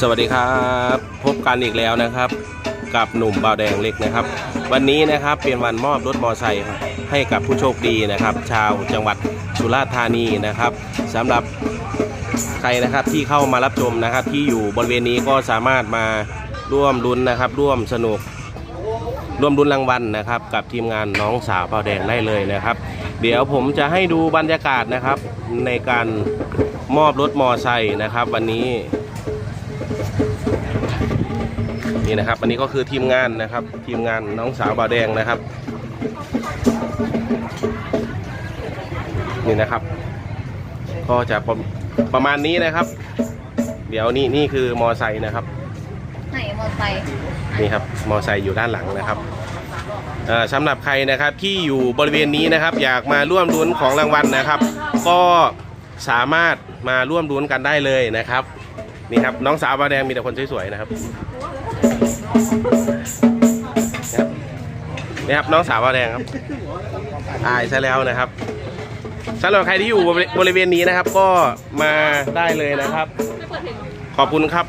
สวัสดีครับ พบกันอีกแล้วนะครับ กับหนุ่มบาวแดงเล็กนะครับ วันนี้นะครับเป็นวันมอบรถมอไซค์ให้กับผู้โชคดีนะครับ ชาวจังหวัดสุราษฎร์ธานีนะครับสำหรับใครนะครับที่เข้ามารับชมนะครับ ที่อยู่บริเวณนี้ก็สามารถมาร่วมลุ้นนะครับ ร่วมสนุกร่วมรุ้นรางวัลนะครับ กับทีมงานน้องสาวเบาแดงได้เลยนะครับ เดี๋ยวผมจะให้ดูบรรยากาศนะครับในการมอบรถมอไซค์นะครับ วันนี้ นี่นะครับ อันนี้ก็คือทีมงานนะครับ ทีมงานน้องสาวเบาแดงนะครับ นี่นะครับ ก็จะประประมาณนี้นะครับ เดี๋ยวนี่นี่คือมอไซค์นะครับไหนมอเตอร์ไซค์นี่ครับมอไซค์อยู่ด้านหลังนะครับเอ่อสำหรับใครนะครับที่อยู่บริเวณนี้นะครับ อยากมาร่วมลุ้นของรางวัลนะครับ ก็สามารถมาร่วมลุ้นกันได้เลยนะครับ นี่ครับ น้องสาวบาแดงมีแต่คนสวยๆนะครับ นี่ครับน้องสาวบาแดงครับอายซะแล้วนะครับสำหรับใครที่อยู่บริเวณนี้นะครับ ก็มาได้เลยนะครับ ขอบคุณครับ